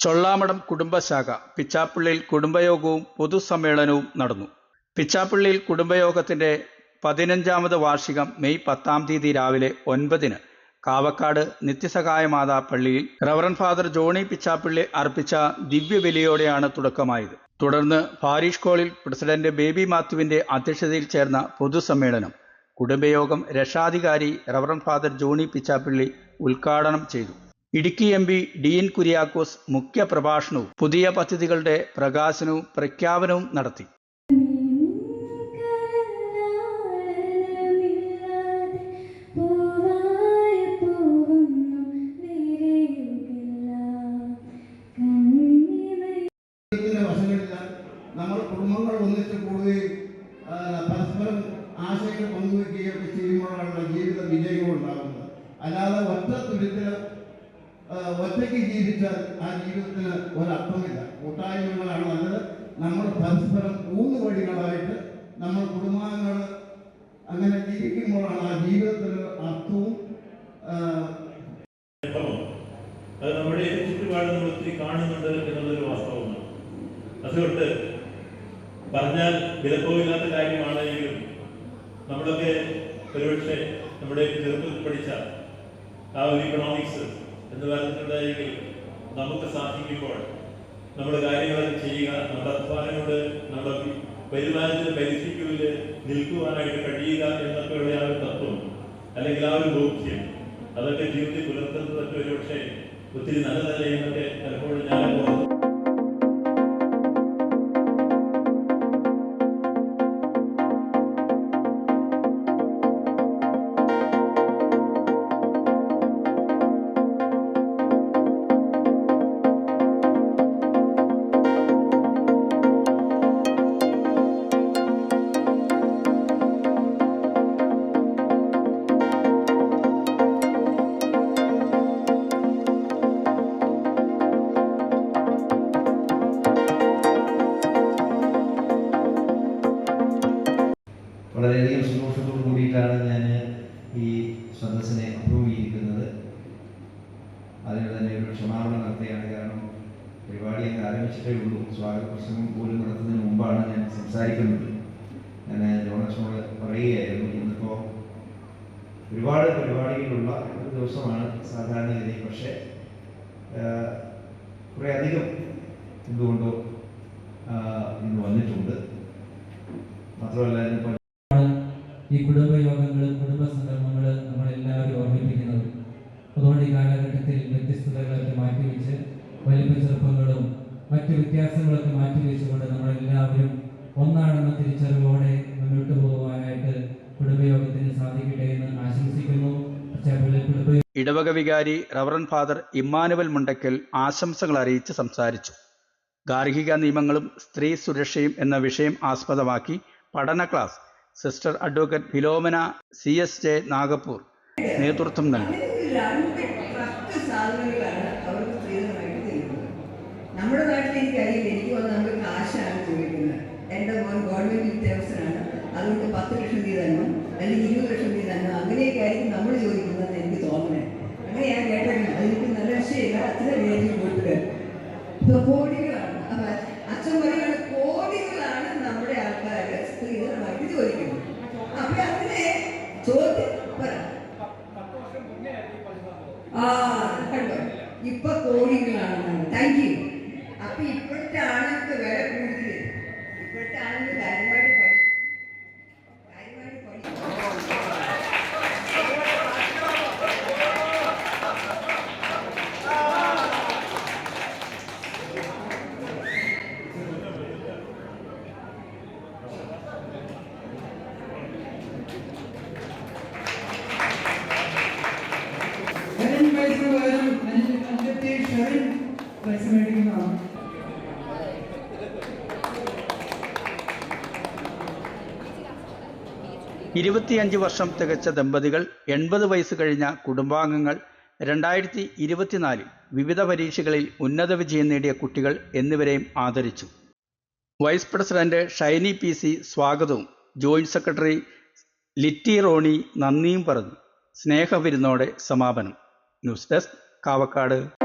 ചൊള്ളാമഠം കുടുംബശാഖ പിച്ചാപ്പള്ളിയിൽ കുടുംബയോഗവും പൊതുസമ്മേളനവും നടന്നു. പിച്ചാപ്പള്ളിയിൽ കുടുംബയോഗത്തിന്റെ പതിനഞ്ചാമത് വാർഷികം മെയ് പത്താം തീയതി രാവിലെ ഒൻപതിന് കാവക്കാട് നിത്യസഹായ മാതാ പള്ളിയിൽ റവറൻ ഫാദർ ജോണി പിച്ചാപ്പള്ളി അർപ്പിച്ച ദിവ്യബലിയോടെയാണ് തുടക്കമായത്. തുടർന്ന് പാരീഷ് കോളിൽ പ്രസിഡന്റ് ബേബി മാത്യുവിന്റെ അധ്യക്ഷതയിൽ ചേർന്ന പൊതുസമ്മേളനം കുടുംബയോഗം രക്ഷാധികാരി റവറൻ ഫാദർ ജോണി പിച്ചാപ്പള്ളി ഉദ്ഘാടനം ചെയ്തു. Idukki M P Dean Kuriakose മുഖ്യ പ്രഭാഷണവും പുതിയ പദ്ധതികളുടെ പ്രകാശനവും പ്രഖ്യാപനവും നടത്തി. നമ്മൾ കുടുംബങ്ങൾ ഒന്നിച്ച് കൂടുകയും പരസ്പരം ആശയങ്ങൾ പങ്കുവെക്കുകയും ചെയ്യുമ്പോഴാണ് ജീവിത വിജയവും ഉണ്ടാകുന്നത്. അല്ലാതെ ഒറ്റ തുരുത്തിൽ ഒറ്റയ്ക്ക് ജീവിച്ചാൽ ആ ജീവിതത്തിന് ഒരർത്ഥമില്ല. കൂട്ടായ്മകളാണ് നല്ലത് നമ്മൾ പരസ്പരം മൂന്ന് വഴികളായിട്ട് നമ്മൾ കുടുംബാംഗങ്ങൾ അങ്ങനെ ജീവിക്കുമ്പോഴാണ് ആ ജീവിതത്തിന് അർത്ഥവും അത് നമ്മുടെ ചുറ്റുപാട് നമ്മൾ ഒത്തിരി കാണുന്നുണ്ട് എന്നുള്ളൊരു വാസ്തവമാണ് അതുകൊണ്ട് പറഞ്ഞാൽ വിലപ്പോയില്ലാത്ത കാര്യമാണെങ്കിലും നമ്മളൊക്കെ ഒരുപക്ഷെ നമ്മുടെ ചെറുപ്പത്തിൽ പഠിച്ച ആ ഒരു ഇക്കണോമിക്സ് എന്ന് പറഞ്ഞിട്ടുണ്ടെങ്കിൽ നമുക്ക് സാധിക്കുമ്പോൾ നമ്മുടെ കാര്യങ്ങളൊക്കെ ചെയ്യുക നമ്മുടെ അധ്വാനോട് നമ്മുടെ വരുമാനത്തിന് പരിധിക്കുള്ളിൽ നിൽക്കുവാനായിട്ട് കഴിയുക എന്നൊക്കെയുള്ള ആ ഒരു തത്വം അല്ലെങ്കിൽ ആ ഒരു ബോധ്യം അതൊക്കെ ജീവിതത്തിൽ പുലർത്തുന്നതൊക്കെ ഒരു പക്ഷേ ഒത്തിരി നല്ലതല്ലേ എന്നൊക്കെ പലപ്പോഴും ഞാൻ കൂടിയിട്ടാണ് ഞാൻ ഈ സദസ്സിനെ അപ്രൂവ് ചെയ്തിരിക്കുന്നത്. അതിന് തന്നെ ഒരു ക്ഷമാപണം നടത്തുകയാണ് കാരണം പരിപാടി അങ്ങ് ആരംഭിച്ചിട്ടേ ഉള്ളൂ. സ്വാഗത പ്രസംഗം പോലും നടത്തുന്നതിന് മുമ്പാണ് ഞാൻ സംസാരിക്കുന്നത്. ഞാൻ ജോണസിനോട് പറയുകയായിരുന്നു. ഇന്നിപ്പോൾ ഒരുപാട് പരിപാടികളുള്ള ഒരു ദിവസമാണ് സാധാരണഗതി പക്ഷേ കുറേ അധികം എന്തുകൊണ്ടോ ഇന്ന് വന്നിട്ടുണ്ട്. മാത്രമല്ല ഇന്നിപ്പോൾ ഈ കുടുംബയോഗങ്ങൾ കുടുംബ സംഗമങ്ങൾ നമ്മളെല്ലാവരും ഓർമ്മിപ്പിക്കുന്നത്. അതുകൊണ്ട് ഈ കാലഘട്ടത്തിൽ വ്യത്യസ്തതകളൊക്കെ മാറ്റിവെച്ച് വലിപ്പ ചെറുപ്പങ്ങളും മറ്റു വ്യത്യാസങ്ങളൊക്കെ മാറ്റിവെച്ചുകൊണ്ട് നമ്മളെല്ലാവരും ഒന്നാണെന്ന തിരിച്ചറിവോടെ മുന്നോട്ട് പോകുവാനായിട്ട് കുടുംബയോഗത്തിന് സാധിക്കട്ടെ എന്ന് ആശംസിക്കുന്നു. ഇടവക വികാരി റവറൻ ഫാദർ ഇമ്മാനുവൽ മുണ്ടക്കൽ ആശംസകൾ അറിയിച്ച് സംസാരിച്ചു. ഗാർഹിക നിയമങ്ങളും സ്ത്രീ സുരക്ഷയും എന്ന വിഷയം ആസ്പദമാക്കി പഠന class sister advocate Philomena C S J Nagpur നേതൃത്വം നൽകി. നമ്മുടെ നാട്ടിൽ എനിക്കറിയില്ല എനിക്ക് വന്ന് നമുക്ക് കാശാണ് ചോദിക്കുന്നത്. എന്റെ മോൻ ഗവൺമെന്റ് വിദ്യാഭ്യാസനാണ് അതുകൊണ്ട് പത്ത് ലക്ഷം രൂപ തന്നു അല്ലെങ്കിൽ ഇരുപത് ലക്ഷം രൂപ തന്നു. അങ്ങനെയൊക്കെ ആയിരിക്കും നമ്മൾ ചോദിക്കുന്നതെന്ന് എനിക്ക് തോന്നുന്നത്. അങ്ങനെ ഞാൻ കേട്ടിട്ടില്ല. അതെനിക്ക് നല്ല വിഷയമില്ല. അത്ര വേദന പോയിട്ട് ഇത് കോടികളാണ് അപ്പൊ അച്ഛൻ പറയുകയാണ് കോടികളാണ് നമ്മുടെ ആൾക്കാർ സ്ത്രീധനമായിട്ട് ചോദിക്കുന്നത് അപ്പൊ അതിനെ ചോദ്യം പറ ആ ഇപ്പൊ കോടികളാണ് താങ്ക് യു അപ്പൊ ഇപ്പോഴത്തെ ആളുകൾക്ക് വില കൂടുതൽ ഇപ്പോഴത്തെ ആണെങ്കിൽ ഇരുപത്തിയഞ്ച് വർഷം തികച്ച ദമ്പതികൾ എൺപത് വയസ്സ് കഴിഞ്ഞ കുടുംബാംഗങ്ങൾ രണ്ടായിരത്തി ഇരുപത്തിനാലിൽ വിവിധ പരീക്ഷകളിൽ ഉന്നത വിജയം നേടിയ കുട്ടികൾ എന്നിവരെയും ആദരിച്ചു. Vice president Shiny P C സ്വാഗതവും ജോയിന്റ് സെക്രട്ടറി ലിറ്റി റോണി നന്ദിയും പറഞ്ഞു. സ്നേഹവിരുന്നോടെ സമാപനം. News desk Kavakkad.